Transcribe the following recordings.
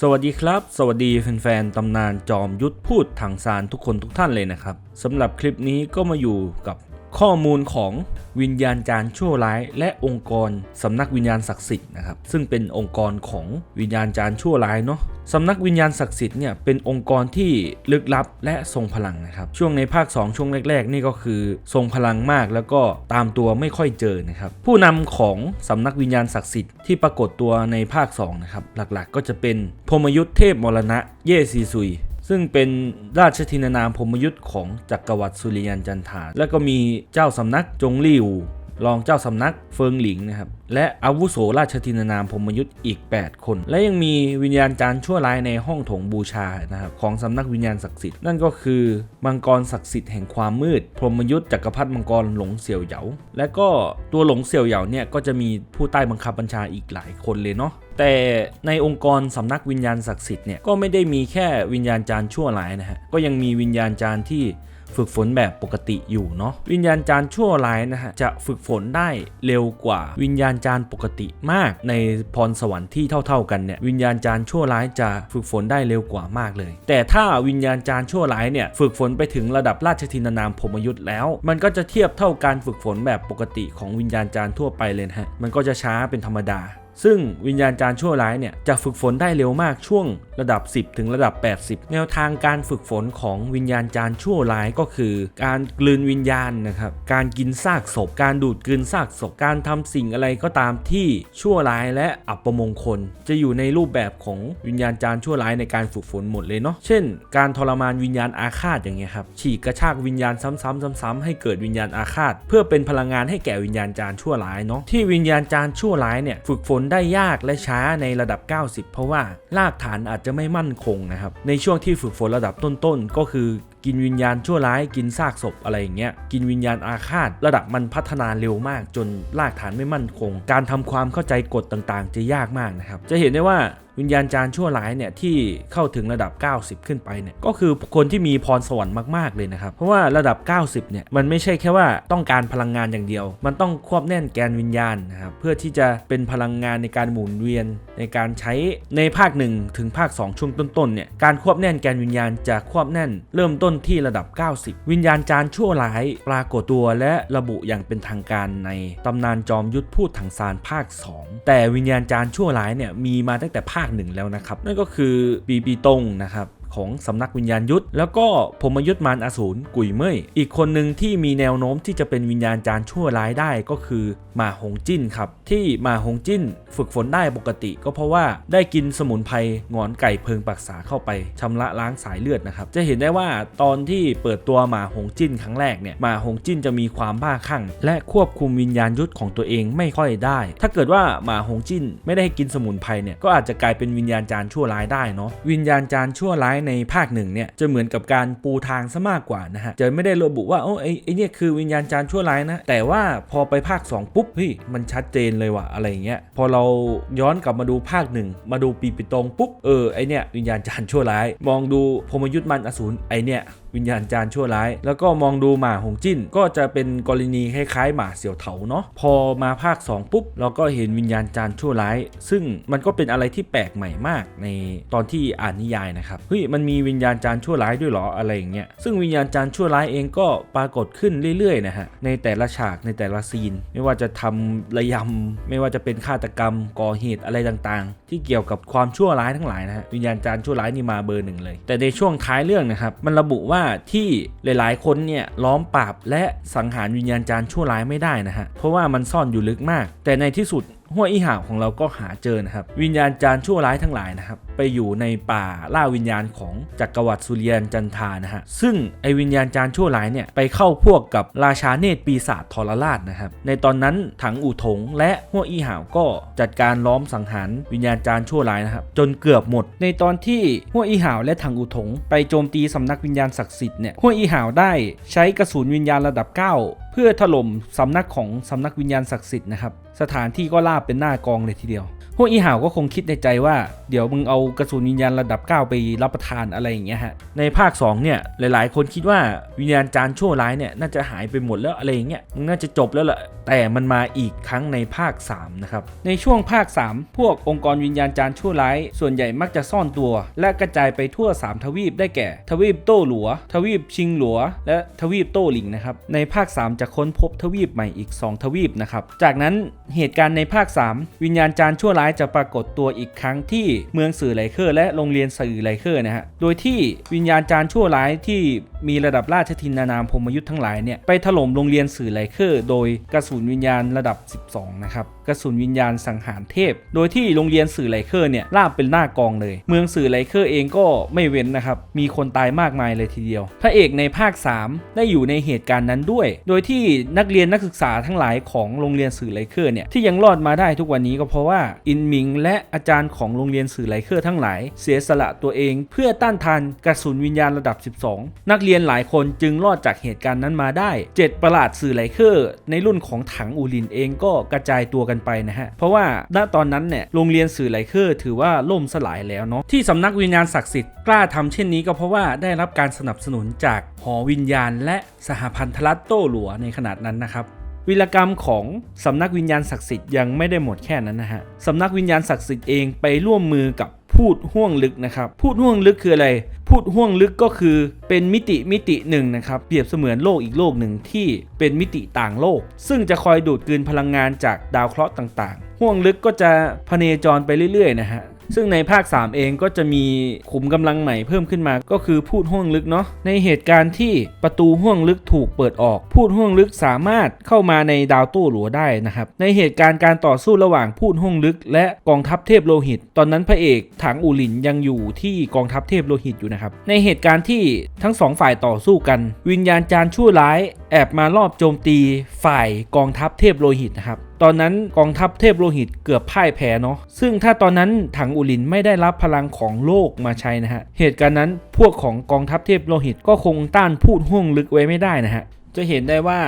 สวัสดีครับ สวัสดีแฟนๆตำนานจอมยุทธพูดทางซานทุกคนทุกท่านเลยนะครับสำหรับคลิปนี้ก็มาอยู่กับ ข้อมูลของวิญญาณจาร์ชั่วร้าย และองค์กรสำนักวิญญาณศักดิ์สิทธิ์นะครับซึ่งเป็นองค์กรของวิญญาณจาร์ชั่วร้ายเนาะสำนักวิญญาณศักดิ์สิทธิ์เนี่ยเป็นองค์กรที่ลึกลับและทรงพลังนะครับช่วงในภาค 2 ช่วงแรก ๆ นี่ก็คือทรงพลังมากแล้วก็ตามตัวไม่ค่อยเจอนะครับผู้นำของสำนักวิญญาณศักดิ์สิทธิ์ที่ปรากฏตัวในภาค2นะครับหลักๆ ก็จะเป็นพมยุทธเทพมรณะเย่ซีซุย ซึ่งเป็นราชทินานามพมยุทธ์ของจักรวรรดิสุริยันจันทาแล้วก็มีเจ้าสำนักจงลี่อูรองเจ้าสำนักเฟิงหลิงนะครับ และอาวุโสราชทินานามพมยุทธ์อีก 8 คน และยังมีวิญญาณจารชั่วร้ายในห้องถงบูชานะครับของสำนักวิญญาณศักดิ์สิทธิ์นั่นก็คือมังกรศักดิ์สิทธิ์แห่งความมืด พรมยุทธ์จักรพรรดิมังกรหลงเสี่ยวเหยาและก็ตัวหลงเสี่ยวเหยาเนี่ยก็จะมีผู้ใต้บังคับบัญชาอีกหลายคนเลยเนาะ แต่ในองค์กรสำนักวิญญาณศักดิ์สิทธิ์เนี่ยก็ไม่ได้มีแค่วิญญาณจารย์ชั่วร้ายนะฮะก็ยังมีวิญญาณจารย์ที่ฝึกฝนแบบปกติอยู่เนาะวิญญาณจารย์ชั่วร้ายนะฮะจะฝึกฝนได้เร็วกว่าวิญญาณจารย์ปกติมาก ในพรสวรรค์ที่เท่า ๆกันเนี่ยวิญญาณจารย์ชั่วร้ายจะฝึกฝนได้เร็วกว่ามากเลย แต่ถ้าวิญญาณจารย์ชั่วร้ายเนี่ยฝึกฝนไปถึงระดับราชทินานามพมยุทธ์แล้ว มันก็จะเทียบเท่าการฝึกฝนแบบปกติของวิญญาณจารย์ทั่วไปเลยฮะมันก็จะช้าเป็นธรรมดา ซึ่งวิญญาณจารย์ชั่วร้ายเนี่ยจะฝึกฝนได้เร็วมากช่วงระดับ 10 ถึงระดับ 80 แนวทางการฝึกฝนของวิญญาณจารย์ชั่วร้ายก็คือ การกลืนวิญญาณนะครับ การกินซากศพ การดูดกลืนซากศพ การทำสิ่งอะไรก็ตามที่ชั่วร้ายและอัปมงคล จะอยู่ในรูปแบบของวิญญาณจารย์ชั่วร้ายในการฝึกฝนหมดเลยเนาะ เช่น การทรมานวิญญาณอาฆาตอย่างเงี้ยครับ ฉีกกระชากวิญญาณซ้ำๆซ้ำๆให้เกิดวิญญาณอาฆาต เพื่อเป็นพลังงานให้แก่วิญญาณจารย์ชั่วร้ายเนาะ ที่วิญญาณจารย์ชั่วร้ายเนี่ยฝึกฝนได้ยากและช้าในระดับ 90 เพราะว่ารากฐานอาจจะไม่มั่นคงนะครับ ในช่วงที่ฝึกฝนระดับต้นๆ ก็คือกินวิญญาณชั่วร้ายกินซากศพอะไรอย่างเงี้ยกินวิญญาณอาฆาต ระดับมันพัฒนาเร็วมาก จนรากฐานไม่มั่นคง การทำความเข้าใจกฎต่างๆ จะยากมากนะครับจะเห็นได้ว่าวิญญาณจาร์ชั่วร้ายเนี่ยที่เข้าถึงระดับ 90 ขึ้นไปเนี่ยก็คือคนที่มีพรสวรรค์มากๆเลยนะครับ เพราะว่าระดับ 90 เนี่ยมันไม่ใช่แค่ว่าต้องการพลังงานอย่างเดียว มันต้องควบแน่นแกนวิญญาณนะครับเพื่อที่จะเป็นพลังงานในการหมุนเวียนในการใช้ในภาค 1 ถึงภาค 2 ช่วงต้นๆเนี่ยการควบแน่นแกนวิญญาณจะควบแน่น เริ่มต้นที่ระดับ 90 วิญญาณจารชั่วร้ายปรากฏตัวและระบุอย่างเป็นทางการในตำนานจอมยุทธพูดถังซานภาค 2 แต่วิญญาณจารชั่วร้ายเนี่ยมีมาตั้งแต่ภาคหนึ่งแล้วนะครับ นั่นก็คือปีปีตงนะครับ ของสำนักวิญญาณยุทธแล้วก็พมยุทธมารอสูรกุยเม่ยอีกคนหนึ่งที่มีแนวโน้มที่จะเป็นวิญญาณจารชั่วร้ายได้ก็คือหมาหงจิ้นครับ ที่หมาหงจิ้นฝึกฝนได้ปกติก็เพราะว่าได้กินสมุนไพรงอนไก่เพิงปักษาเข้าไปชำระล้างสายเลือดนะครับจะเห็นได้ว่าตอนที่เปิดตัวหมาหงจิ้นครั้งแรกเนี่ยหมาหงจิ้นจะมีความบ้าคลั่ง และควบคุมวิญญาณยุทธของตัวเองไม่ค่อยได้ ถ้าเกิดว่าหมาหงจิ้นไม่ได้กินสมุนไพรเนี่ยก็อาจจะกลายเป็นวิญญาณจารชั่วร้ายได้เนาะวิญญาณจารชั่วร้ายในภาคหนึ่งเนี่ยจะเหมือนกับการปูทางซะมากกว่านะฮะจะไม่ได้ระบุว่าโอ้ไอ้ไอ้เนี่ยคือวิญญาณจาร์ชั่วร้ายนะแต่ว่าพอไปภาค 2 ปุ๊บพี่มันชัดเจนเลยว่ะอะไรเงี้ยพอเราย้อนกลับมาดูภาคหนึ่งมาดูปีปิตงปุ๊บเออไอเนี่ยวิญญาณจาร์ชั่วร้าย มองดูพมยุทธ์มันอสูรไอเนี่ย วิญญาณจาร์ชั่วร้าย แล้วก็มองดูหมาหงจิ้น ก็จะเป็นกรณีคล้ายๆหมาเสี่ยวเถาเนาะพอมาภาค 2 ปุ๊บ เราก็เห็นวิญญาณจาร์ชั่วร้าย ซึ่งมันก็เป็นอะไรที่แปลกใหม่มากในตอนที่อ่านนิยายนะครับเฮ้ยมันมีวิญญาณจาร์ชั่วร้ายด้วยเหรออะไรอย่างเงี้ยซึ่งวิญญาณจาร์ชั่วร้ายเองก็ปรากฏขึ้นเรื่อยๆนะฮะในแต่ละฉากในแต่ละซีน ไม่ว่าจะทำระยำไม่ว่าจะเป็นฆาตกรรมก่อเหตุอะไรต่างๆ ที่เกี่ยวกับความชั่วร้ายทั้งหลายนะฮะวิญญาณจาร์ชั่วร้ายนี่มาเบอร์หนึ่งเลย แต่ในช่วงท้ายเรื่องนะครับมันระบุว่าที่หลายๆ คนเนี่ยล้อมปราบและสังหารวิญญาณจารย์ชั่วร้ายไม่ได้นะฮะ เพราะว่ามันซ่อนอยู่ลึกมาก แต่ในที่สุดห้วยอีห่าวของเราก็หาเจอนะครับ วิญญาณจารย์ชั่วร้ายทั้งหลายนะครับ ไปอยู่ในป่าล่าวิญญาณของจักรวรรดิสุริยันจันทานะฮะ ซึ่งไอวิญญาณจารชั่วร้ายเนี่ยไปเข้าพวกกับราชาเนตรปีศาจทรราชนะครับ ในตอนนั้นถังอู่ถงและห้วอีหาวก็จัดการล้อมสังหารวิญญาณจารชั่วร้ายนะครับจนเกือบหมด ในตอนที่ห้วอีหาวและถังอู่ถง ไปโจมตีสำนักวิญญาณศักดิ์สิทธิ์เนี่ยห้วอีหาวได้ใช้กระสุนวิญญาณระดับ 9 เพื่อถล่มสำนักของสำนักวิญญาณศักดิ์สิทธิ์นะครับสถานที่ก็ราบเป็นหน้ากองเลยทีเดียวพวกอีหาวก็คงคิดในใจว่า เดี๋ยวมึงเอากระสุนวิญญาณระดับ 9 ไปรับประทานอะไรอย่างเงี้ยฮะในภาค 2 เนี่ยหลายๆ คนคิดว่าวิญญาณจารย์ชั่วร้ายเนี่ยน่าจะหายไปหมดแล้วอะไรอย่างเงี้ยน่าจะจบแล้วแหละแต่มันมาอีกครั้งในภาค 3 นะครับ ในช่วงภาค 3 พวกองค์กรวิญญาณจารย์ชั่วร้าย ส่วนใหญ่มักจะซ่อนตัว และกระจายไปทั่ว 3 ทวีปได้แก่ ทวีปโต้หลัว ทวีปชิงหลัว และทวีปโต้หลิงนะครับในภาค 3 จะค้นพบทวีปใหม่อีก 2 ทวีปนะครับจากนั้นเหตุการณ์ในภาค 3 วิญญาณจารย์ชั่วร้ายจะปรากฏตัวอีกครั้งที่เมืองสื่อไลเคอร์ และโรงเรียนสื่อไลเคอร์นะฮะ โดยที่วิญญาณจาร์ชั่วร้ายที่มีระดับราชทินานามพมยุทธ์ทั้งหลายเนี่ยไปถล่มโรงเรียนสื่อไลเคอร์ โดยกระสุนวิญญาณระดับ 12 นะครับ กระสุนวิญญาณสังหารเทพ โดยที่โรงเรียนสื่อไลเคอร์เนี่ยลาบเป็นหน้ากองเลย เมืองสื่อไลเคอร์เองก็ไม่เว้นนะครับ มีคนตายมากมายเลยทีเดียว พระเอกในภาค 3 ได้อยู่ในเหตุการณ์นั้นด้วย โดยที่นักเรียนนักศึกษาทั้งหลายของโรงเรียนสื่อไลเคอร์เนี่ยที่ยังรอดมาได้ทุกวันนี้ก็เพราะว่าอินมิงและอาจารย์ของโรงเรียนสื่อไลเคอร์ทั้งหลาย เสียสละตัวเองเพื่อต้านทานกระสุนวิญญาณระดับ 12 นักเรียนหลายคนจึงรอดจากเหตุการณ์นั้นมาได้ 7 ประหลาดสื่อไลเคอร์ในรุ่นของถังอูลินเองก็กระจายตัวกันไปนะฮะ เพราะว่าณตอนนั้นเนี่ยโรงเรียนสื่อไลเคอร์ถือว่าล่มสลายแล้วเนาะที่สำนักวิญญาณศักดิ์สิทธิ์กล้าทำเช่นนี้ก็เพราะว่าได้รับการสนับสนุนจากหอวิญญาณ และสหพันธรัฐโต้หลัวในขนาดนั้นนะครับ วิรกรรมของสำนักวิญญาณศักดิ์สิทธิ์ยังไม่ได้หมดแค่นั้นนะฮะสำนักวิญญาณศักดิ์สิทธิ์เองไปร่วมมือกับพูดห่วงลึกนะครับพูดห่วงลึกคืออะไร พูดห่วงลึกก็คือเป็นมิติมิติหนึ่งนะครับเปรียบเสมือนโลกอีกโลกหนึ่งที่เป็นมิติต่างโลก ซึ่งจะคอยดูดกลืนพลังงานจากดาวเคราะห์ต่างๆห่วงลึกก็จะพเนจรไปเรื่อยๆนะฮะ ซึ่งในภาค 3 เองก็จะมีขุมกำลังใหม่เพิ่มขึ้นมา ก็คือพูดห่วงลึกเนาะ ในเหตุการณ์ที่ประตูห่วงลึกถูกเปิดออก พูดห่วงลึกสามารถเข้ามาในดาวตู้หลัวได้นะครับ ในเหตุการณ์การต่อสู้ระหว่างพูดห่วงลึก และกองทัพเทพโลหิต ตอนนั้นพระเอกถังอูหลินยังอยู่ที่กองทัพเทพโลหิตอยู่นะครับ ในเหตุการณ์ที่ทั้งสองฝ่ายต่อสู้กัน วิญญาณจาร์ชั่วร้าย แอบมารอบโจมตีฝ่ายกองทัพเทพโลหิตนะครับ ตอนนั้นกองทัพเทพโลหิตเกือบพ่ายแพ้เนาะซึ่งถ้าตอนนั้นถังอุลินไม่ได้รับพลังของโลกมาใช้นะฮะเหตุการณ์นั้นพวกของกองทัพเทพโลหิตก็คงต้านพูดห่วงลึกไว้ไม่ได้นะฮะจะเห็นได้ว่า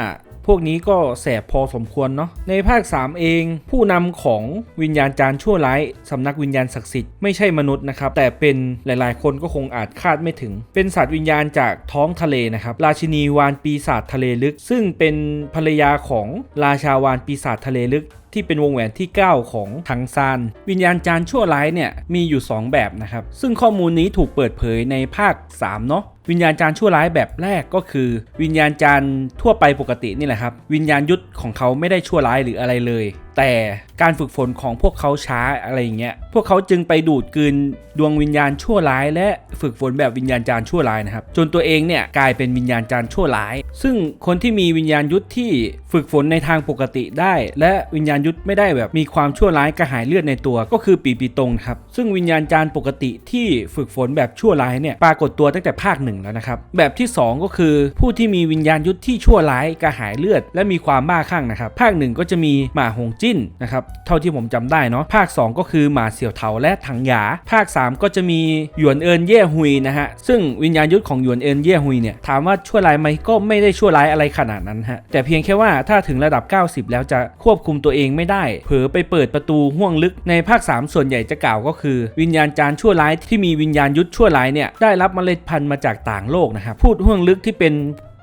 พวกนี้ก็แสบพอสมควรเนาะในภาค 3 เอง ผู้นำของวิญญาณจารชั่วร้ายสำนักวิญญาณศักดิ์สิทธิ์ไม่ใช่มนุษย์นะครับแต่เป็นหลายๆ คนก็คงอาจคาดไม่ถึง เป็นสัตว์วิญญาณจากท้องทะเลนะครับราชินีวานปีศาจทะเลลึก ซึ่งเป็นภรรยาของราชาวานปีศาจทะเลลึกที่เป็นวงแหวนที่ 9 ของทังซาน วิญญาณจารชั่วร้ายเนี่ยมีอยู่ 2 แบบนะครับ ซึ่งข้อมูลนี้ถูกเปิดเผยในภาค 3 เนาะ วิญญาณจารย์ชั่วร้ายแบบแรกก็คือ วิญญาณจารย์ทั่วไปปกตินี่แหละครับ วิญญาณยุทธของเขาไม่ได้ชั่วร้ายหรืออะไรเลย แต่การฝึกฝนของพวกเขาช้าอะไรอย่างเงี้ย พวกเขาจึงไปดูดกลืนดวงวิญญาณชั่วร้าย และฝึกฝนแบบวิญญาณจาร์ชั่วร้ายนะครับ จนตัวเองเนี่ยกลายเป็นวิญญาณจาร์ชั่วร้าย ซึ่งคนที่มีวิญญาณยุทธที่ฝึกฝนในทางปกติได้ และวิญญาณยุทธไม่ได้แบบมีความชั่วร้ายกระหายเลือดในตัวก็คือปีปีตรงครับ ซึ่งวิญญาณจาร์ปกติที่ฝึกฝนแบบชั่วร้ายเนี่ยปรากฏตัวตั้งแต่ภาคหนึ่งแล้วนะครับ แบบที่สองก็คือผู้ที่มีวิญญาณยุทธที่ชั่วร้ายกระหายเลือด และมีความบ้าคลั่งนะครับ ภาคหนึ่งก็จะมีหมาหงจินนะครับเท่าที่ผมจำได้เนาะภาค 2 ก็คือหมาเสี่ยวเถาและถังหยา ภาค 3 ก็จะมีหยวนเอินเย่ฮุยนะฮะซึ่งวิญญาณยุทธของหยวนเอินเย่ฮุยเนี่ยถามว่าชั่วร้ายไหมก็ไม่ได้ชั่วร้ายอะไรขนาดนั้นฮะแต่เพียงแค่ว่าถ้าถึงระดับ 90 แล้วจะควบคุมตัวเองไม่ได้ เผลอไปเปิดประตูห่วงลึกในภาค 3 ส่วนใหญ่จะกล่าวก็คือ วิญญาณจาร์ชั่วร้ายที่มีวิญญาณยุทธชั่วร้ายเนี่ยได้รับเมล็ดพันธุ์มาจากต่างโลกนะครับพูดห่วงลึกที่เป็น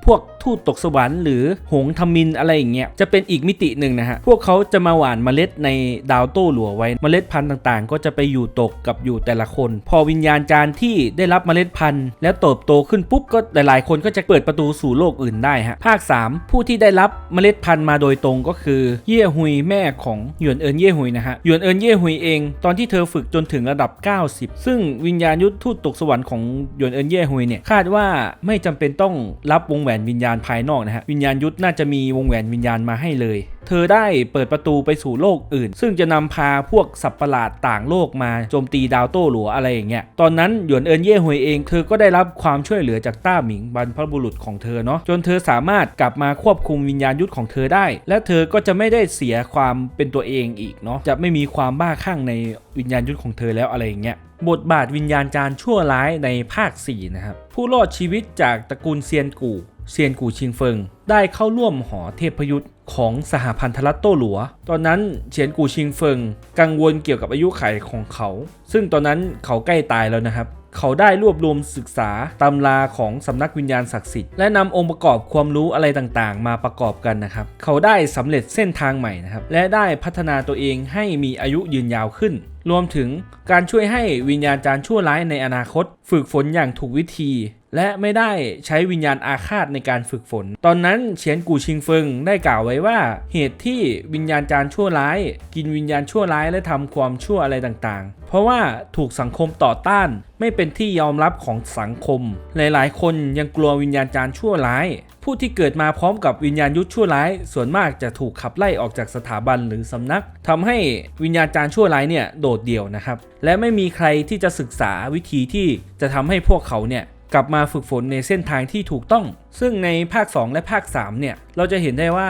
พวก ทูตตกสวรรค์หรือหงทมินอะไรอย่างเงี้ยจะเป็นอีกมิติหนึ่งนะฮะพวกเขาจะมาหว่านเมล็ดในดาวโต้หลัวไว้เมล็ดพันธุ์ต่างๆ ก็จะไปอยู่ตกกับอยู่แต่ละคน พอวิญญาณจารย์ที่ได้รับเมล็ดพันธุ์ แล้วเติบโตขึ้นปุ๊บก็หลายๆ คนก็จะเปิดประตูสู่โลกอื่นได้ฮะภาค 3 ผู้ที่ได้รับเมล็ดพันธุ์มาโดยตรงก็คือเย่ฮุยแม่ของหยวนเอินเย่ฮุยนะฮะหยวนเอินเย่ฮุยเอง ตอนที่เธอฝึกจนถึงระดับ 90 ซึ่งวิญญาณยุทธทูตตกสวรรค์ของหยวนเอินเย่ฮุยเนี่ยคาดว่าไม่จำเป็นต้องรับวงแหวนวิญญาณภายนอกนะฮะวิญญาณยุทธน่าจะมีวงแหวนวิญญาณมาให้เลย เธอได้เปิดประตูไปสู่โลกอื่น ซึ่งจะนำพาพวกสัตว์ประหลาดต่างโลกมาโจมตีดาวโต้หลัวอะไรอย่างเงี้ยตอนนั้นหยวนเอินเย่ฮุยเองเธอก็ได้รับความช่วยเหลือจากต้าหมิงบรรพบุรุษของเธอเนาะจนเธอสามารถกลับมาควบคุมวิญญาณยุทธของเธอได้ และเธอก็จะไม่ได้เสียความเป็นตัวเองอีกเนาะจะไม่มีความบ้าคลั่งในวิญญาณยุทธของเธอแล้วอะไรอย่างเงี้ยบทบาทวิญญาณจารชั่วร้ายในภาค 4 นะครับ ผู้รอดชีวิตจากตระกูลเซียนกู่ เซียนกูชิงเฟิง ได้เข้าร่วมหอเทพยุทธ์ของสหพันธรัฐโต้หลัว ตอนนั้นเฉียนกูชิงเฟิง กังวลเกี่ยวกับอายุขัยของเขา ซึ่งตอนนั้นเขาใกล้ตายแล้วนะครับ เขาได้รวบรวมศึกษาตำราของสำนักวิญญาณศักดิ์สิทธิ์และนำองค์ประกอบความรู้อะไรต่างๆ มาประกอบกันนะครับ เขาได้สำเร็จเส้นทางใหม่นะครับ และได้พัฒนาตัวเองให้มีอายุยืนยาวขึ้น รวมถึงการช่วยให้วิญญาณจารย์ชั่วร้ายในอนาคต ฝึกฝนอย่างถูกวิธี และไม่ได้ใช้วิญญาณอาฆาตในการฝึกฝน ตอนนั้นเฉียนกูชิงเฟิงได้กล่าวไว้ว่า เหตุที่วิญญาณจารชั่วร้าย กินวิญญาณชั่วร้ายและทำความชั่วอะไรต่างๆ เพราะว่าถูกสังคมต่อต้านไม่เป็นที่ยอมรับของสังคม หลายๆ คนยังกลัววิญญาณจารชั่วร้าย ผู้ที่เกิดมาพร้อมกับวิญญาณยุทธชั่วร้าย ส่วนมากจะถูกขับไล่ออกจากสถาบันหรือสำนักทำให้วิญญาณจารชั่วร้ายเนี่ยโดดเดี่ยวนะครับ และไม่มีใครที่จะศึกษาวิธีที่จะทำให้พวกเขาเนี่ย กลับมาฝึกฝนในเส้นทางที่ถูกต้อง ซึ่งในภาค 2 และภาค 3 เนี่ย เราจะเห็นได้ว่า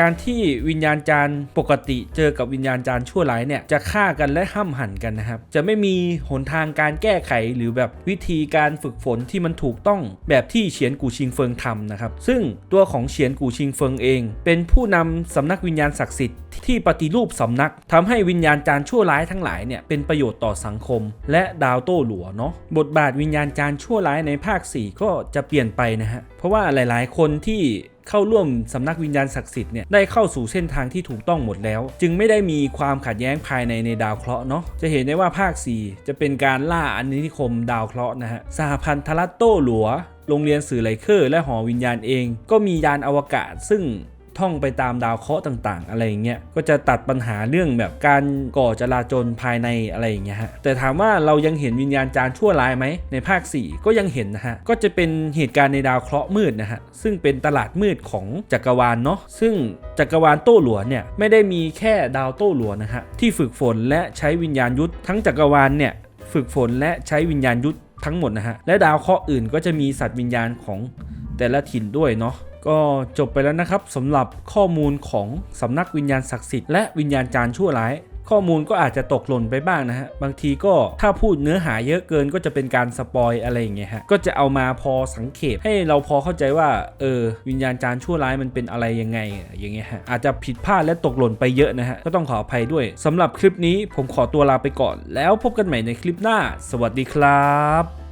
การที่วิญญาณจารย์ปกติเจอกับวิญญาณจารย์ชั่วร้ายเนี่ยจะฆ่ากันและห้ามหันกันนะครับ จะไม่มีหนทางการแก้ไขหรือแบบวิธีการฝึกฝนที่มันถูกต้องแบบที่เฉียนกูชิงเฟิงทำนะครับ ซึ่งตัวของเฉียนกูชิงเฟิงเอง เป็นผู้นำสำนักวิญญาณศักดิ์สิทธิ์ที่ปฏิรูปสำนักทำให้วิญญาณจารย์ชั่วร้ายทั้งหลายเนี่ยเป็นประโยชน์ต่อสังคม และดาวโต้หลัวเนาะบทบาทวิญญาณจารย์ชั่วร้ายในภาค 4 ก็จะเปลี่ยนไปนะฮะเพราะว่าหลาย ๆ คนที่ เข้าร่วมสำนักวิญญาณศักดิ์สิทธิ์เนี่ยได้เข้าสู่เส้นทางที่ถูกต้องหมดแล้ว จึงไม่ได้มีความขัดแย้งภายในในดาวเคราะห์เนาะจะเห็นได้ว่าภาค 4 จะเป็นการล่าอาณานิคมดาวเคราะห์นะฮะสหพันธรัตโต้หลัวโรงเรียนสื่อไลเคอร์และหอวิญญาณเอง ก็มียานอวกาศซึ่ง ท่องไปตามดาวเคราะห์ต่างๆ อะไรอย่างเงี้ยก็จะตัดปัญหาเรื่องแบบการก่อจลาจลภายในอะไรอย่างเงี้ยฮะแต่ถามว่าเรายังเห็นวิญญาณจารชั่วร้ายไหมในภาค 4 ก็ยังเห็นนะฮะก็จะเป็นเหตุการณ์ในดาวเคราะห์มืดนะฮะซึ่งเป็นตลาดมืดของจักรวาลเนาะซึ่งจักรวาลโต้หลัวเนี่ยไม่ได้มีแค่ดาวโต้หลัวนะฮะที่ฝึกฝนและใช้วิญญาณยุทธทั้งจักรวาลเนี่ยฝึกฝนและใช้วิญญาณยุทธทั้งหมดนะฮะและดาวเคราะห์อื่นก็จะมีสัตว์วิญญาณของแต่ละถิ่นด้วยเนาะ ก็จบไปแล้วนะครับสำหรับข้อมูลของสำนักวิญญาณศักดิ์สิทธิ์และวิญญาณจาร์ชั่วร้าย ข้อมูลก็อาจจะตกหล่นไปบ้างนะฮะบางทีก็ถ้าพูดเนื้อหาเยอะเกินก็จะเป็นการสปอยอะไรอย่างเงี้ยฮะก็จะเอามาพอสังเขปให้เราพอเข้าใจว่าเออวิญญาณจาร์ชั่วร้ายมันเป็นอะไรยังไงอย่างเงี้ยฮะอาจจะผิดพลาดและตกหล่นไปเยอะนะฮะก็ต้องขออภัยด้วยสำหรับคลิปนี้ผมขอตัวลาไปก่อน แล้วพบกันใหม่ในคลิปหน้า สวัสดีครับ